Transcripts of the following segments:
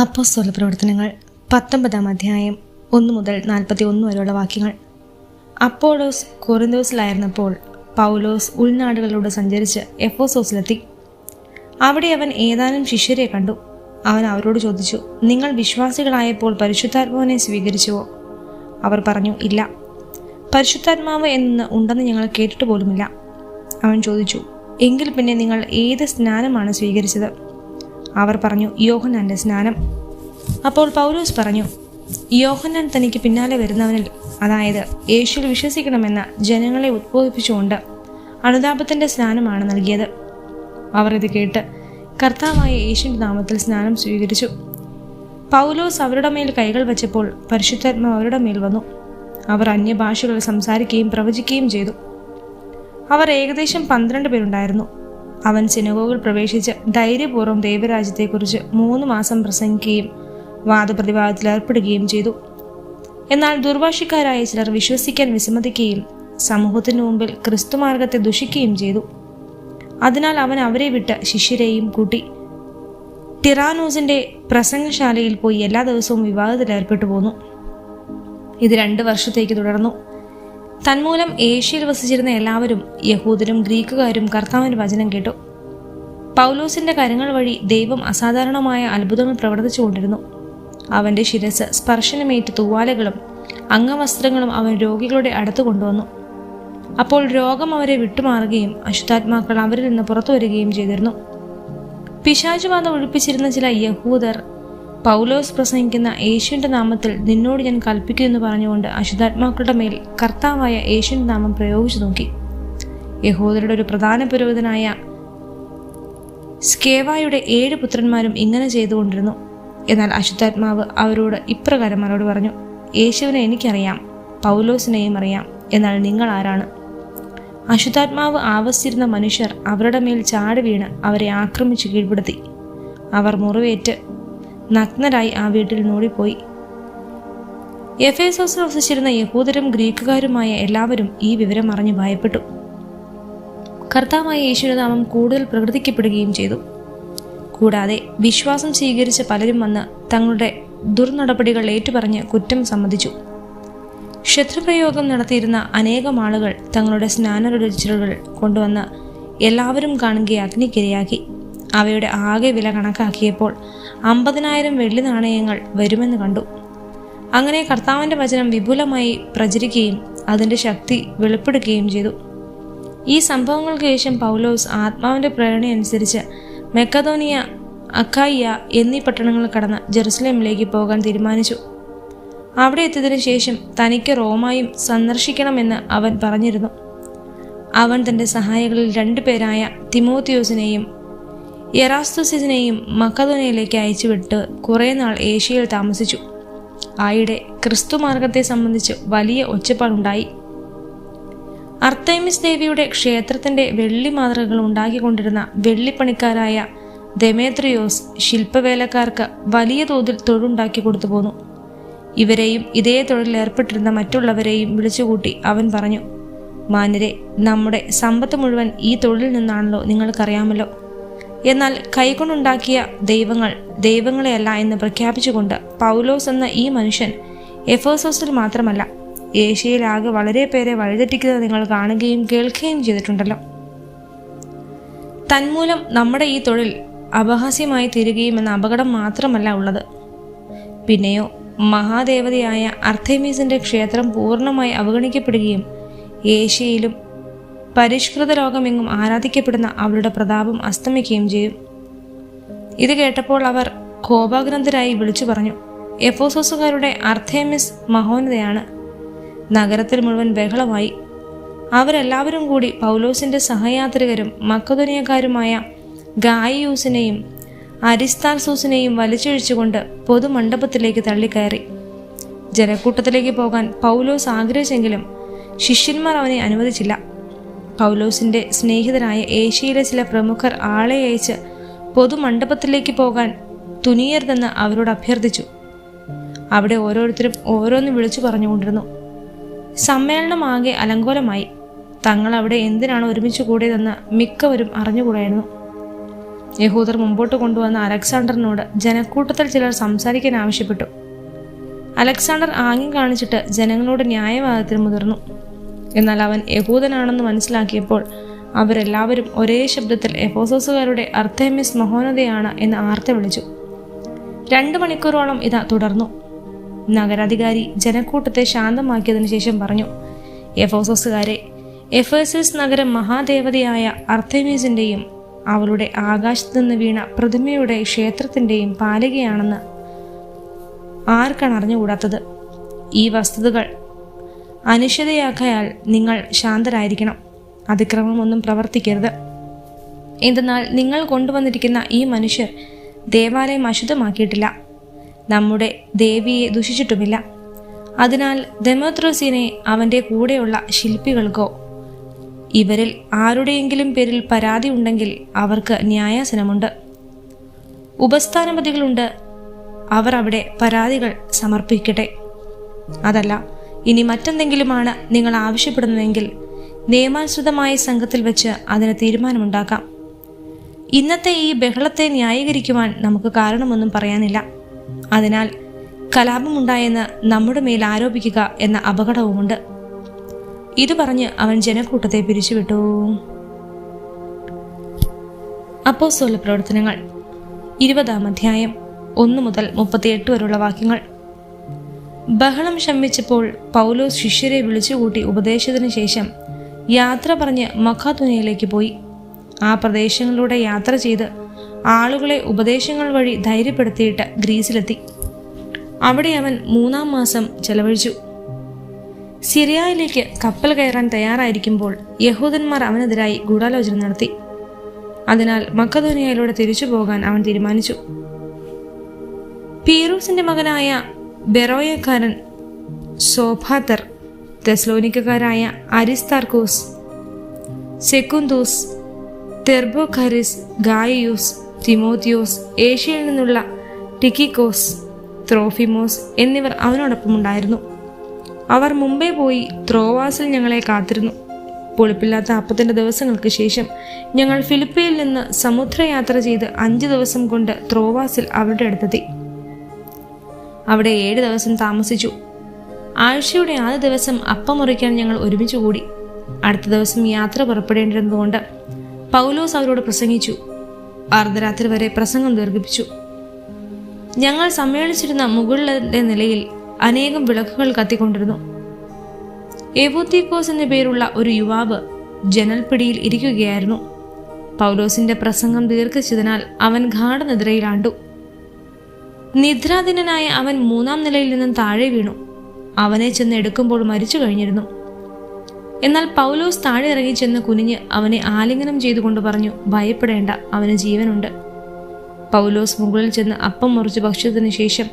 അപ്പോസ്തല പ്രവർത്തനങ്ങൾ പത്തൊമ്പതാം അധ്യായം ഒന്ന് മുതൽ നാൽപ്പത്തി ഒന്ന് വരെയുള്ള വാക്യങ്ങൾ. അപ്പോളോസ് കൊറിന്തോസിലായിരുന്നപ്പോൾ പൗലോസ് ഉൾനാടുകളിലൂടെ സഞ്ചരിച്ച് എഫോസോസിലെത്തി. അവിടെ അവൻ ഏതാനും ശിഷ്യരെ കണ്ടു. അവൻ അവരോട് ചോദിച്ചു നിങ്ങൾ വിശ്വാസികളായപ്പോൾ പരിശുദ്ധാത്മാവിനെ സ്വീകരിച്ചുവോ? അവർ പറഞ്ഞു ഇല്ല. പരിശുദ്ധാത്മാവ് എന്ന് ഉണ്ടെന്ന് ഞങ്ങൾ കേട്ടിട്ട് പോലുമില്ല. അവൻ ചോദിച്ചു എങ്കിൽ പിന്നെ നിങ്ങൾ ഏത് സ്നാനമാണ് സ്വീകരിച്ചത്? അവർ പറഞ്ഞു യോഹനാന്റെ സ്നാനം. അപ്പോൾ പൗലോസ് പറഞ്ഞു യോഹന്നാൻ തനിക്ക് പിന്നാലെ വരുന്നവനിൽ അതായത് യേശുവിൽ വിശ്വസിക്കണമെന്ന് ജനങ്ങളെ ഉദ്ബോധിപ്പിച്ചുകൊണ്ട് അനുതാപത്തിന്റെ സ്നാനമാണ് നൽകിയത്. അവർ ഇത് കേട്ട് കർത്താവായ യേശുവിന്റെ നാമത്തിൽ സ്നാനം സ്വീകരിച്ചു. പൗലോസ് അവരുടെ മേൽ കൈകൾ വച്ചപ്പോൾ പരിശുദ്ധാത്മ അവരുടെ മേൽ വന്നു. അവർ അന്യഭാഷകളിൽ സംസാരിക്കുകയും പ്രവചിക്കുകയും ചെയ്തു. അവർ ഏകദേശം പന്ത്രണ്ട് പേരുണ്ടായിരുന്നു. അവൻ സിനഗോഗിൽ പ്രവേശിച്ച് ധൈര്യപൂർവം ദൈവരാജ്യത്തെക്കുറിച്ച് മൂന്ന് മാസം പ്രസംഗിക്കുകയും വാദപ്രതിവാദത്തിൽ ഏർപ്പെടുകയും ചെയ്തു. എന്നാൽ ദുർഭാഷിക്കാരായ ചിലർ വിശ്വസിക്കാൻ വിസമ്മതിക്കുകയും സമൂഹത്തിനു മുമ്പിൽ ക്രിസ്തുമാർഗത്തെ ദുഷിക്കുകയും ചെയ്തു. അതിനാൽ അവൻ അവരെ വിട്ട് ശിഷ്യരെയും കൂട്ടി. ടിറാനൂസിന്റെ പ്രസംഗശാലയിൽ പോയി എല്ലാ ദിവസവും വിവാദത്തിൽ ഏർപ്പെട്ടു പോന്നു. ഇത് രണ്ട് വർഷത്തേക്ക് തുടർന്നു. തന്മൂലം ഏഷ്യയിൽ വസിച്ചിരുന്ന എല്ലാവരും യഹൂദരും ഗ്രീക്കുകാരും കർത്താവിന്റെ വചനം കേട്ടു. പൗലോസിന്റെ കരങ്ങൾ വഴി ദൈവം അസാധാരണമായ അത്ഭുതങ്ങൾ പ്രവർത്തിച്ചുകൊണ്ടിരുന്നു. അവന്റെ ശിരസ് സ്പർശനമേറ്റ് തൂവാലകളും അംഗവസ്ത്രങ്ങളും അവൻ രോഗികളുടെ അടുത്ത് കൊണ്ടുവന്നു. അപ്പോൾ രോഗം അവരെ വിട്ടുമാറുകയും അശുദ്ധാത്മാക്കൾ അവരിൽ നിന്ന് പുറത്തു വരികയും ചെയ്തിരുന്നു. പിശാചുബാധ ഒഴിപ്പിച്ചിരുന്ന ചില യഹൂദർ പൗലോസ് പ്രസംഗിക്കുന്ന യേശുവിന്റെ നാമത്തിൽ നിന്നോട് ഞാൻ കൽപ്പിക്കൂ എന്ന് പറഞ്ഞുകൊണ്ട് അശുദ്ധാത്മാക്കളുടെ മേൽ കർത്താവായ യേശുവിന്റെ നാമം പ്രയോഗിച്ചു നോക്കി. യഹൂദരുടെ ഒരു പ്രധാന പുരോഹിതനായ സ്കേവായുടെ ഏഴ് പുത്രന്മാരും ഇങ്ങനെ ചെയ്തുകൊണ്ടിരുന്നു. എന്നാൽ അശുദ്ധാത്മാവ് അവരോട് ഇപ്രകാരം അവരോട് പറഞ്ഞു യേശുവിനെ എനിക്കറിയാം പൗലോസിനെയും അറിയാം എന്നാൽ നിങ്ങൾ ആരാണ്? അശുദ്ധാത്മാവ് ആവസിച്ചിരുന്ന മനുഷ്യർ അവരുടെ മേൽ ചാടി വീണ് അവരെ ആക്രമിച്ച് കീഴ്പ്പെടുത്തി. അവർ മുറിവേറ്റ് നഗ്നരായി ആ വീട്ടിൽ നോടിപ്പോയി. എഫേസോസിൽ വസിച്ചിരുന്ന യഹൂദരും ഗ്രീക്കുകാരുമായ എല്ലാവരും ഈ വിവരം അറിഞ്ഞ് ഭയപ്പെട്ടു. കർത്താവായ യേശുവിന്റെ നാമം കൂടുതൽ പ്രകൃതിക്കപ്പെടുകയും ചെയ്തു. കൂടാതെ വിശ്വാസം സ്വീകരിച്ച പലരും വന്ന് തങ്ങളുടെ ദുർനടപടികൾ ഏറ്റുപറഞ്ഞ് കുറ്റം സമ്മതിച്ചു. ശത്രുപ്രയോഗം നടത്തിയിരുന്ന അനേകം ആളുകൾ തങ്ങളുടെ സ്നാനരുചികൾ കൊണ്ടുവന്ന് എല്ലാവരും കാണുകയെ അഗ്നിക്കിരയാക്കി. അവയുടെ ആകെ വില കണക്കാക്കിയപ്പോൾ അമ്പതിനായിരം വെള്ളി നാണയങ്ങൾ വരുമെന്ന് കണ്ടു. അങ്ങനെ കർത്താവിന്റെ വചനം വിപുലമായി പ്രചരിക്കുകയും അതിന്റെ ശക്തി വെളിപ്പെടുകയും ചെയ്തു. ഈ സംഭവങ്ങൾക്ക് ശേഷം പൗലോസ് ആത്മാവിന്റെ പ്രേരണയനുസരിച്ച് മെക്കതോനിയ അക്കായിയ എന്നീ പട്ടണങ്ങൾ കടന്ന് ജെറുസലേമിലേക്ക് പോകാൻ തീരുമാനിച്ചു. അവിടെ എത്തിയതിനു ശേഷം തനിക്ക് റോമായും സന്ദർശിക്കണമെന്ന് അവൻ പറഞ്ഞിരുന്നു. അവൻ തന്റെ സഹായികളിൽ രണ്ടുപേരായ തിമോത്തിയോസിനെയും എറാസ്തുസിനെയും മക്കതോനയിലേക്ക് അയച്ചുവിട്ട് കുറേ നാൾ ഏഷ്യയിൽ താമസിച്ചു. ആയിടെ ക്രിസ്തു മാർഗത്തെ സംബന്ധിച്ച് വലിയ ഒച്ചപ്പാടുണ്ടായി. അർത്തൈമിസ് ദേവിയുടെ ക്ഷേത്രത്തിന്റെ വെള്ളി മാതൃകകൾ ഉണ്ടാക്കിക്കൊണ്ടിരുന്ന വെള്ളിപ്പണിക്കാരായ ദമേത്രിയോസ് ശില്പവേലക്കാർക്ക് വലിയ തോതിൽ തൊഴിലുണ്ടാക്കി കൊടുത്തു പോന്നു. ഇവരെയും ഇതേ തൊഴിലിൽ ഏർപ്പെട്ടിരുന്ന മറ്റുള്ളവരെയും വിളിച്ചുകൂട്ടി അവൻ പറഞ്ഞു മാനരെ നമ്മുടെ സമ്പത്ത് മുഴുവൻ ഈ തൊഴിലിൽ നിന്നാണല്ലോ നിങ്ങൾക്കറിയാമല്ലോ. എന്നാൽ കൈകൊണ്ടുണ്ടാക്കിയ ദൈവങ്ങൾ ദൈവങ്ങളെയല്ല എന്ന് പ്രഖ്യാപിച്ചുകൊണ്ട് പൗലോസ് എന്ന ഈ മനുഷ്യൻ എഫേസോസിൽ മാത്രമല്ല ഏഷ്യയിലാകെ വളരെ പേരെ വഴിതെറ്റിക്കുന്നത് നിങ്ങൾ കാണുകയും കേൾക്കുകയും ചെയ്തിട്ടുണ്ടല്ലോ. തന്മൂലം നമ്മുടെ ഈ തൊഴിൽ അപഹാസ്യമായി തീരുകയും എന്ന അപകടം മാത്രമല്ല ഉള്ളത്. പിന്നെയോ മഹാദേവതയായ അർത്ഥമീസിന്റെ ക്ഷേത്രം പൂർണമായി അവഗണിക്കപ്പെടുകയും ഏഷ്യയിലും പരിഷ്കൃത ലോകമെങ്ങും ആരാധിക്കപ്പെടുന്ന അവളുടെ പ്രതാപം അസ്തമിക്കുകയും ചെയ്യും. ഇത് കേട്ടപ്പോൾ അവർ കോപാഗ്രന്ഥരായി വിളിച്ചു പറഞ്ഞു എഫോസോസുകാരുടെ അർത്ഥേമിസ് മഹോന്നതയാണ്. നഗരത്തിൽ മുഴുവൻ ബഹളമായി. അവരെല്ലാവരും കൂടി പൗലോസിന്റെ സഹയാത്രികരും മക്കതുനിയക്കാരുമായ ഗായിയൂസിനെയും അരിസ്താർസൂസിനെയും വലിച്ചൊഴിച്ചുകൊണ്ട് പൊതുമണ്ഡപത്തിലേക്ക് തള്ളിക്കയറി. ജനക്കൂട്ടത്തിലേക്ക് പോകാൻ പൗലോസ് ആഗ്രഹിച്ചെങ്കിലും ശിഷ്യന്മാർ അവനെ അനുവദിച്ചില്ല. പൗലോസിന്റെ സ്നേഹിതരായ ഏഷ്യയിലെ ചില പ്രമുഖർ ആളെ അയച്ച് പൊതുമണ്ഡപത്തിലേക്ക് പോകാൻ തുനിയരുതെന്ന് അവരോട് അഭ്യർത്ഥിച്ചു. അവിടെ ഓരോരുത്തരും ഓരോന്ന് വിളിച്ചു പറഞ്ഞുകൊണ്ടിരുന്നു. സമ്മേളനം ആകെ അലങ്കോലമായി. തങ്ങൾ അവിടെ എന്തിനാണ് ഒരുമിച്ച് കൂടിയതെന്ന് മിക്കവരും അറിഞ്ഞുകൂടായിരുന്നു. യഹൂദർ മുമ്പോട്ട് കൊണ്ടുവന്ന അലക്സാണ്ടറിനോട് ജനക്കൂട്ടത്തിൽ ചിലർ സംസാരിക്കാൻ ആവശ്യപ്പെട്ടു. അലക്സാണ്ടർ ആംഗ്യം കാണിച്ചിട്ട് ജനങ്ങളോട് ന്യായവാദത്തിന് മുതിർന്നു. എന്നാൽ അവൻ യഹൂദനാണെന്ന് മനസ്സിലാക്കിയപ്പോൾ അവരെല്ലാവരും ഒരേ ശബ്ദത്തിൽ എഫോസോസുകാരുടെ അർത്തേമിസ് മഹോന്നതയാണ് എന്ന് ആർത്ത വിളിച്ചു. രണ്ടു മണിക്കൂറോളം ഇത് തുടർന്നു. നഗരാധികാരി ജനക്കൂട്ടത്തെ ശാന്തമാക്കിയതിനു ശേഷം പറഞ്ഞു എഫോസോസുകാരെ എഫേസസ് നഗരം മഹാദേവതയായ അർത്തേമീസിന്റെയും അവളുടെ ആകാശത്തു നിന്ന് വീണ പ്രതിമയുടെ ക്ഷേത്രത്തിന്റെയും പാലികയാണെന്ന് ആർക്കാണ് അറിഞ്ഞുകൂടാത്തത്? ഈ വസ്തുതകൾ അനിശ്ചിതയാക്കയാൽ നിങ്ങൾ ശാന്തരായിരിക്കണം. അതിക്രമമൊന്നും പ്രവർത്തിക്കരുത്. എന്തെന്നാൽ നിങ്ങൾ കൊണ്ടുവന്നിരിക്കുന്ന ഈ മനുഷ്യർ ദേവാലയം അശുദ്ധമാക്കിയിട്ടില്ല. നമ്മുടെ ദേവിയെ ദുഷിച്ചിട്ടുമില്ല. അതിനാൽ ദമോത്രോസിനെ അവന്റെ കൂടെയുള്ള ശില്പികൾക്കോ ഇവരിൽ ആരുടെയെങ്കിലും പേരിൽ പരാതി ഉണ്ടെങ്കിൽ അവർക്ക് ന്യായാസനമുണ്ട്. ഉപസ്ഥാനപതികളുണ്ട്. അവർ അവിടെ പരാതികൾ സമർപ്പിക്കട്ടെ. അതല്ല ഇനി മറ്റെന്തെങ്കിലുമാണ് നിങ്ങൾ ആവശ്യപ്പെടുന്നതെങ്കിൽ നിയമാനുസൃതമായ സംഘത്തിൽ വെച്ച് അതിന് തീരുമാനമുണ്ടാക്കാം. ഇന്നത്തെ ഈ ബഹളത്തെ ന്യായീകരിക്കുവാൻ നമുക്ക് കാരണമൊന്നും പറയാനില്ല. അതിനാൽ കലാപമുണ്ടായെന്ന് നമ്മുടെ മേൽ ആരോപിക്കുക എന്ന അപകടവുമുണ്ട്. ഇത് പറഞ്ഞ് അവൻ ജനക്കൂട്ടത്തെ പിരിച്ചുവിട്ടു. അപ്പോസോല പ്രവർത്തനങ്ങൾ ഇരുപതാം അധ്യായം ഒന്ന് മുതൽ മുപ്പത്തിയെട്ട് വരെയുള്ള വാക്യങ്ങൾ. ബഹളം ശമിച്ചപ്പോൾ പൗലോസ് ശിഷ്യരെ വിളിച്ചുകൂട്ടി ഉപദേശത്തിന് ശേഷം യാത്ര പറഞ്ഞ് മഖാതുനയിലേക്ക് പോയി. ആ പ്രദേശങ്ങളിലൂടെ യാത്ര ചെയ്ത് ആളുകളെ ഉപദേശങ്ങൾ വഴി ധൈര്യപ്പെടുത്തിയിട്ട് ഗ്രീസിലെത്തി. അവിടെ അവൻ മൂന്നാം മാസം ചെലവഴിച്ചു. സിറിയയിലേക്ക് കപ്പൽ കയറാൻ തയ്യാറായിരിക്കുമ്പോൾ യഹൂദന്മാർ അവനെതിരായി ഗൂഢാലോചന നടത്തി. അതിനാൽ മക്കധോനിയയിലൂടെ തിരിച്ചു പോകാൻ അവൻ തീരുമാനിച്ചു. പീറൂസിന്റെ മകനായ ബെറോയക്കാരൻ സോഭാത്തർ തെസ്ലോനിക്കാരായ അരിസ്താർക്കോസ് സെക്കുന്തോസ് തെർബോഖാരിസ് ഗായിയൂസ് തിമോത്തിയോസ് ഏഷ്യയിൽ നിന്നുള്ള ടിക്കിക്കോസ് ത്രോഫിമോസ് എന്നിവർ അവനോടൊപ്പം ഉണ്ടായിരുന്നു അവർ മുംബൈ പോയി ത്രോവാസിൽ ഞങ്ങളെ കാത്തിരുന്നു. പൊളിപ്പില്ലാത്ത അപ്പത്തിന്റെ ദിവസങ്ങൾക്ക് ശേഷം ഞങ്ങൾ ഫിലിപ്പയിൽ നിന്ന് സമുദ്രയാത്ര ചെയ്ത് അഞ്ച് ദിവസം കൊണ്ട് ത്രോവാസിൽ അവരുടെ അടുത്തെത്തി. അവിടെ ഏഴ് ദിവസം താമസിച്ചു. ആഴ്ചയുടെ ആദ്യ ദിവസം അപ്പം മുറിക്കാൻ ഞങ്ങൾ ഒരുമിച്ച് കൂടി. അടുത്ത ദിവസം യാത്ര പുറപ്പെടേണ്ടിരുന്നതുകൊണ്ട് പൗലോസ് അവരോട് പ്രസംഗിച്ചു. അർദ്ധരാത്രി വരെ പ്രസംഗം ദീർഘിപ്പിച്ചു. ഞങ്ങൾ സമ്മേളിച്ചിരുന്ന മുകളിലെ നിലയിൽ അനേകം വിളക്കുകൾ കത്തിക്കൊണ്ടിരുന്നു. എവോത്തിക്കോസ് എന്ന പേരുള്ള ഒരു യുവാവ് ജനൽപ്പിടിയിൽ ഇരിക്കുകയായിരുന്നു. പൗലോസിന്റെ പ്രസംഗം ദീർഘിച്ചതിനാൽ അവൻ ഗാഠനിദ്രയിലാണ്ടു. നിദ്രാധീനനായ അവൻ മൂന്നാം നിലയിൽ നിന്നും താഴെ വീണു. അവനെ ചെന്ന് എടുക്കുമ്പോൾ മരിച്ചു കഴിഞ്ഞിരുന്നു. എന്നാൽ പൗലോസ് താഴെ ഇറങ്ങി ചെന്ന് കുനിഞ്ഞ് അവനെ ആലിംഗനം ചെയ്തുകൊണ്ട് പറഞ്ഞു ഭയപ്പെടേണ്ട അവന് ജീവനുണ്ട്. പൗലോസ് മുകളിൽ ചെന്ന് അപ്പം മുറിച്ച് ഭക്ഷിച്ചതിന് ശേഷം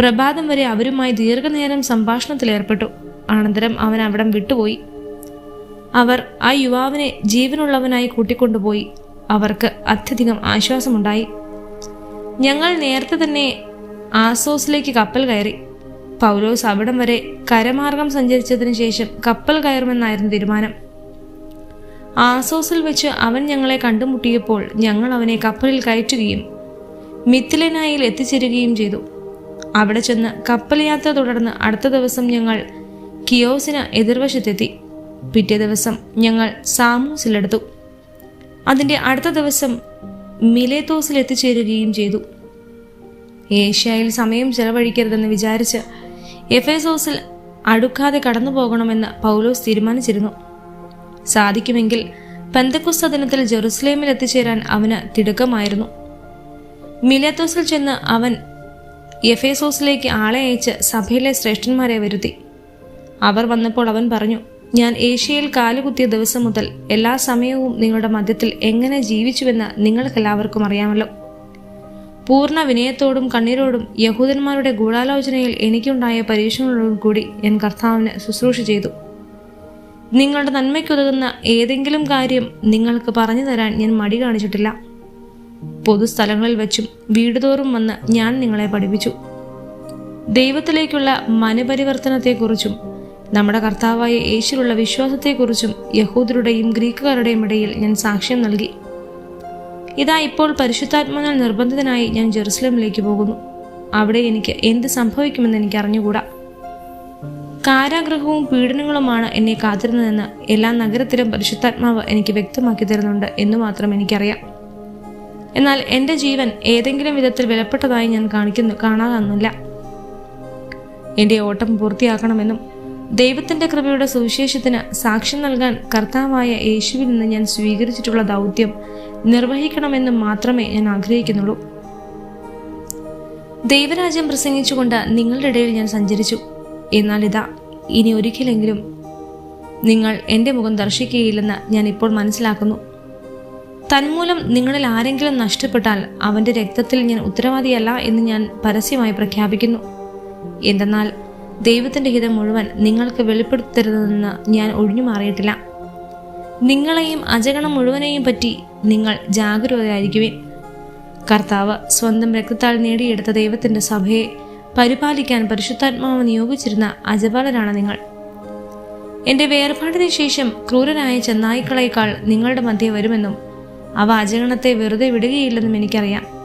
പ്രഭാതം വരെ അവരുമായി ദീർഘനേരം സംഭാഷണത്തിൽ ഏർപ്പെട്ടു. അനന്തരം അവൻ അവിടം വിട്ടുപോയി. അവർ ആ യുവാവിനെ ജീവനുള്ളവനായി കൂട്ടിക്കൊണ്ടുപോയി. അവർക്ക് അത്യധികം ആശ്വാസമുണ്ടായി. ഞങ്ങൾ നേരത്തെ തന്നെ ആസോസിലേക്ക് കപ്പൽ കയറി. പൗലോസ് അവിടം വരെ കരമാർഗം സഞ്ചരിച്ചതിന് ശേഷം കപ്പൽ കയറുമെന്നായിരുന്നു തീരുമാനം. ആസോസിൽ വെച്ച് അവൻ ഞങ്ങളെ കണ്ടുമുട്ടിയപ്പോൾ ഞങ്ങൾ അവനെ കപ്പലിൽ കയറ്റുകയും മിത്തിലനായിൽ എത്തിച്ചേരുകയും ചെയ്തു. അവിടെ ചെന്ന് കപ്പൽ യാത്ര തുടർന്ന് അടുത്ത ദിവസം ഞങ്ങൾ കിയോസിന് എതിർവശത്തെത്തി. പിറ്റേ ദിവസം ഞങ്ങൾ സാമൂസിലെടുത്തു. അതിന്റെ അടുത്ത ദിവസം മിലേത്തോസിൽ എത്തിച്ചേരുകയും ചെയ്തു. ഏഷ്യയിൽ സമയം ചെലവഴിക്കരുതെന്ന് വിചാരിച്ച് എഫേസോസിൽ അടുക്കാതെ കടന്നു പോകണമെന്ന് പൗലോസ് തീരുമാനിച്ചിരുന്നു. സാധിക്കുമെങ്കിൽ പെന്തക്കുസ്ത ദിനത്തിൽ ജെറുസലേമിൽ എത്തിച്ചേരാൻ അവന് തിടുക്കമായിരുന്നു. മിലേത്തോസിൽ ചെന്ന് അവൻ എഫേസോസിലേക്ക് ആളെ അയച്ച് സഭയിലെ ശ്രേഷ്ഠന്മാരെ വരുത്തി. അവർ വന്നപ്പോൾ അവൻ പറഞ്ഞു ഞാൻ ഏഷ്യയിൽ കാലുകുത്തിയ ദിവസം മുതൽ എല്ലാ സമയവും നിങ്ങളുടെ മധ്യത്തിൽ എങ്ങനെ ജീവിച്ചുവെന്ന് നിങ്ങൾക്കെല്ലാവർക്കും അറിയാമല്ലോ. പൂർണ വിനയത്തോടും കണ്ണീരോടും യഹൂദന്മാരുടെ ഗൂഢാലോചനയിൽ എനിക്കുണ്ടായ പരീക്ഷണങ്ങളോടും കൂടി ഞാൻ കർത്താവിന് ശുശ്രൂഷ ചെയ്തു. നിങ്ങളുടെ നന്മയ്ക്കുതകുന്ന ഏതെങ്കിലും കാര്യം നിങ്ങൾക്ക് പറഞ്ഞു തരാൻ ഞാൻ മടി കാണിച്ചിട്ടില്ല. പൊതുസ്ഥലങ്ങളിൽ വെച്ചും വീടുതോറും വന്ന് ഞാൻ നിങ്ങളെ പഠിപ്പിച്ചു. ദൈവത്തിലേക്കുള്ള മനപരിവർത്തനത്തെക്കുറിച്ചും നമ്മുടെ കർത്താവായ യേശുവിലുള്ള വിശ്വാസത്തെക്കുറിച്ചും യഹൂദരുടെയും ഗ്രീക്കുകാരുടെയും ഇടയിൽ ഞാൻ സാക്ഷ്യം നൽകി. ഇതാ ഇപ്പോൾ പരിശുദ്ധാത്മാനാൽ നിർബന്ധിതനായി ഞാൻ ജെറുസലേമിലേക്ക് പോകുന്നു. അവിടെ എനിക്ക് എന്ത് സംഭവിക്കുമെന്ന് എനിക്ക് അറിഞ്ഞുകൂടാ കാരാഗ്രഹവും പീഡനങ്ങളുമാണ് എന്നെ കാത്തിരുന്നതെന്ന് എല്ലാ നഗരത്തിലും പരിശുദ്ധാത്മാവ് എനിക്ക് വ്യക്തമാക്കി തരുന്നുണ്ട് എന്ന് മാത്രം എനിക്കറിയാം. എന്നാൽ എന്റെ ജീവൻ ഏതെങ്കിലും വിധത്തിൽ വിലപ്പെട്ടതായി ഞാൻ കാണിക്കുന്നു കാണാതെന്നില്ല. എന്റെ ഓട്ടം പൂർത്തിയാക്കണമെന്നും ദൈവത്തിന്റെ കൃപയുടെ സുവിശേഷത്തിന് സാക്ഷ്യം നൽകാൻ കർത്താവായ യേശുവിൽ നിന്ന് ഞാൻ സ്വീകരിച്ചിട്ടുള്ള ദൗത്യം നിർവഹിക്കണമെന്നും മാത്രമേ ഞാൻ ആഗ്രഹിക്കുന്നുള്ളൂ. ദൈവരാജ്യം പ്രസംഗിച്ചുകൊണ്ട് നിങ്ങളുടെ ഇടയിൽ ഞാൻ സഞ്ചരിച്ചു. എന്നാൽ ഇതാ ഇനി ഒരിക്കലെങ്കിലും നിങ്ങൾ എന്റെ മുഖം ദർശിക്കുകയില്ലെന്ന് ഞാൻ ഇപ്പോൾ മനസ്സിലാക്കുന്നു. തന്മൂലം നിങ്ങളിൽ ആരെങ്കിലും നഷ്ടപ്പെട്ടാൽ അവന്റെ രക്തത്തിൽ ഞാൻ ഉത്തരവാദിയല്ല എന്ന് ഞാൻ പരസ്യമായി പ്രഖ്യാപിക്കുന്നു. എന്തെന്നാൽ ദൈവത്തിന്റെ ഹിതം മുഴുവൻ നിങ്ങൾക്ക് വെളിപ്പെടുത്തരുതെന്ന് ഞാൻ ഒഴിഞ്ഞു മാറിയിട്ടില്ല. നിങ്ങളെയും അജഗണം മുഴുവനെയും പറ്റി നിങ്ങൾ ജാഗരൂകരായിരിക്കുവേ കർത്താവ് സ്വന്തം രക്തത്താൽ നേടിയെടുത്ത ദൈവത്തിന്റെ സഭയെ പരിപാലിക്കാൻ പരിശുദ്ധാത്മാവ് നിയോഗിച്ചിരുന്ന അജപാലരാണ് നിങ്ങൾ. എന്റെ വേർപാടിന് ശേഷം ക്രൂരനായ ചെന്നായ്ക്കളേക്കാൾ നിങ്ങളുടെ മധ്യേ വരുമെന്നും അവ അജഗണത്തെ വെറുതെ വിടുകയില്ലെന്നും എനിക്കറിയാം.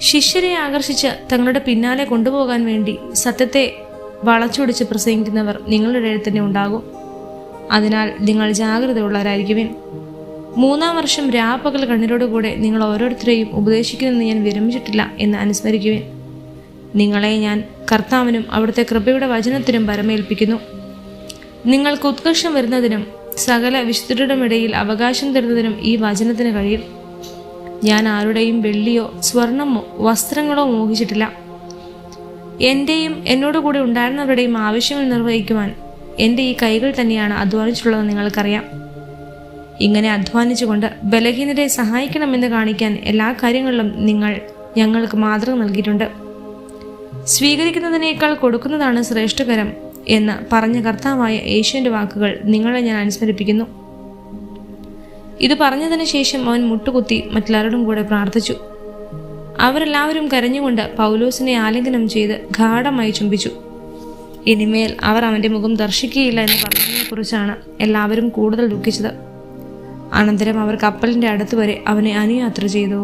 ശിഷ്യരെ ആകർഷിച്ച് തങ്ങളുടെ പിന്നാലെ കൊണ്ടുപോകാൻ വേണ്ടി സത്യത്തെ വളച്ചൊടിച്ച് പ്രസംഗിക്കുന്നവർ നിങ്ങളുടെ ഇടയിൽ തന്നെ ഉണ്ടാകും. അതിനാൽ നിങ്ങൾ ജാഗ്രതയുള്ളവരായിരിക്കുവിൻ. മൂന്നാം വർഷം രാപ്പകൽ കണ്ണിരോടുകൂടെ നിങ്ങൾ ഓരോരുത്തരെയും ഉപദേശിക്കുമെന്ന് ഞാൻ വിരമിച്ചിട്ടില്ല എന്ന് അനുസ്മരിക്കുവിൻ. നിങ്ങളെ ഞാൻ കർത്താവിനും അവിടുത്തെ കൃപയുടെ വചനത്തിനും പരമേൽപ്പിക്കുന്നു. നിങ്ങൾക്ക് ഉത്കർഷം വരുന്നതിനും സകല വിശുദ്ധരുടെ ഇടയിൽ അവകാശം തരുന്നതിനും ഈ വചനത്തിന് കഴിയും. ഞാൻ ആരുടെയും വെള്ളിയോ സ്വർണമോ വസ്ത്രങ്ങളോ മോഹിച്ചിട്ടില്ല. എന്റെയും എന്നോട് കൂടെ ഉണ്ടായിരുന്നവരുടെയും ആവശ്യങ്ങൾ നിർവഹിക്കുവാൻ എന്റെ ഈ കൈകൾ തന്നെയാണ് അധ്വാനിച്ചിട്ടുള്ളതെന്ന് നിങ്ങൾക്കറിയാം. ഇങ്ങനെ അധ്വാനിച്ചുകൊണ്ട് ബലഹീനരെ സഹായിക്കണമെന്ന് കാണിക്കാൻ എല്ലാ കാര്യങ്ങളിലും നിങ്ങൾ ഞങ്ങൾക്ക് മാതൃക നൽകിയിട്ടുണ്ട്. സ്വീകരിക്കുന്നതിനേക്കാൾ കൊടുക്കുന്നതാണ് ശ്രേഷ്ഠകരം എന്ന് പറഞ്ഞ കർത്താവായ യേശുവിന്റെ വാക്കുകൾ നിങ്ങളെ ഞാൻ അനുസ്മരിപ്പിക്കുന്നു. ഇത് പറഞ്ഞതിന് ശേഷം അവൻ മുട്ടുകുത്തി മറ്റെല്ലാവരോടും കൂടെ പ്രാർത്ഥിച്ചു. അവരെല്ലാവരും കരഞ്ഞുകൊണ്ട് പൗലോസിനെ ആലിംഗനം ചെയ്ത് ഗാഠമായി ചുംബിച്ചു. ഇനിമേൽ അവർ അവന്റെ മുഖം ദർശിക്കുകയില്ല എന്ന് പറഞ്ഞതിനെക്കുറിച്ചാണ് എല്ലാവരും കൂടുതൽ ദുഃഖിച്ചത്. അനന്തരം അവർ കപ്പലിന്റെ അടുത്ത് വരെ അവനെ അനുയാത്ര ചെയ്തു.